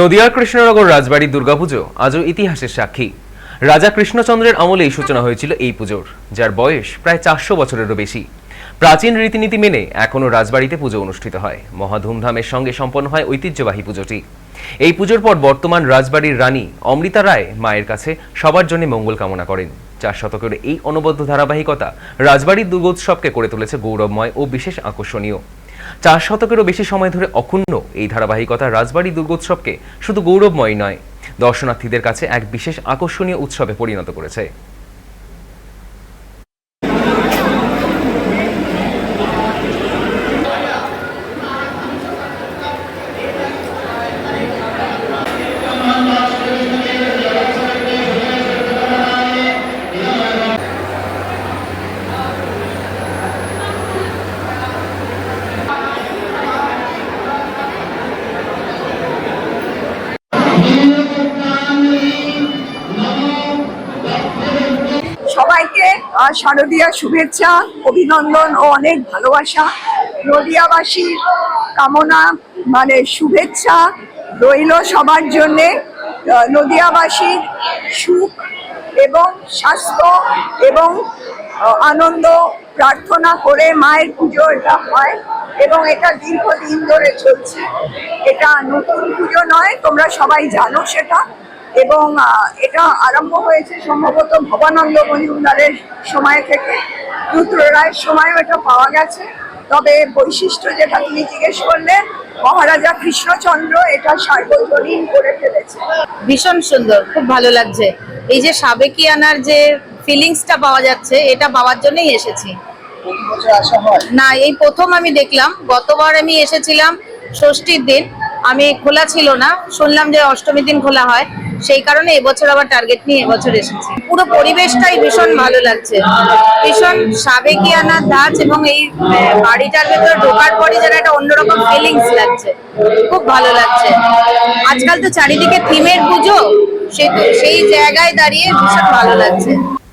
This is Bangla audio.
নদিয়ার কৃষ্ণনগর রাজবাড়ির দুর্গাপুজো আজও ইতিহাসের সাক্ষী। রাজা কৃষ্ণচন্দ্রের আমলেই সূচনা হয়েছিল এই পুজোর, যার বয়স প্রায় চারশো বছরেরও বেশি। প্রাচীন রীতিনীতি মেনে এখনও রাজবাড়িতে পুজো অনুষ্ঠিত হয়। মহা ধুমধামের সঙ্গে সম্পন্ন হয় ঐতিহ্যবাহী পুজোটি। এই পুজোর পর বর্তমান রাজবাড়ির রানী অমৃতা রায় মায়ের কাছে সবার জন্য মঙ্গল কামনা করেন। চার শতকের এই অনবদ্য ধারাবাহিকতা রাজবাড়ির দুর্গোৎসবকে করে তুলেছে গৌরবময় ও বিশেষ আকর্ষণীয়। চার শতকেরও বেশি সময় ধরে অক্ষুণ্ণ এই ধারাবাহিকতা রাজবাড়ি দুর্গোৎসবকে শুধু গৌরবময় নয়, দর্শনার্থীদের কাছে এক বিশেষ আকর্ষণীয় উৎসবে পরিণত করেছে। সবাইকে শারদীয়া শুভেচ্ছা, অভিনন্দন ও অনেক ভালোবাসা। নদিয়াবাসীর কামনা মানে শুভেচ্ছা রইল সবার জন্যে। নদিয়াবাসীর সুখ এবং স্বাস্থ্য এবং আনন্দ প্রার্থনা করে মায়ের পুজো এটা হয় এবং এটা দীর্ঘদিন ধরে চলছে। এটা নতুন পুজো নয়, তোমরা সবাই জানো সেটা। এবং এটা আরম্ভ হয়েছে সম্ভবত ভবানন্দ মজুমদারের সময় থেকে। রুদ্র রায়ের সময়ও এটা পাওয়া গেছে। তবে বৈশিষ্ট্য যেটা তুমি জিজ্ঞেস করলে মহারাজা কৃষ্ণচন্দ্র এটা সার্বজনীন করে ফেলেছে। ভীষণ সুন্দর খুব ভালো লাগছে। এই যে সাবেকিয়ানার যে ফিলিংসটা পাওয়া যাচ্ছে এটা পাওয়ার জন্যই এসেছি। না এই প্রথম আমি দেখলাম গতবার আমি এসেছিলাম ষষ্ঠীর দিন। আমি খোলা ছিল না শুনলাম যে অষ্টমীর দিন খোলা হয়। সেই কারণে এবছর আবার টার্গেট নিয়ে এবছর এসেছি। পুরো পরিবেশটাই ভীষণ ভালো লাগছে। ভীষণ সাবেকিয়ানা ধাঁচ এবং এই বাড়িটার ভেতরে ঢোকার পরই যেন একটা অন্যরকম ফিলিংস লাগছে। খুব ভালো লাগছে। আজকাল তো চারিদিকে থিমের পুজো সেই জায়গায় দাঁড়িয়ে ভীষণ ভালো লাগছে।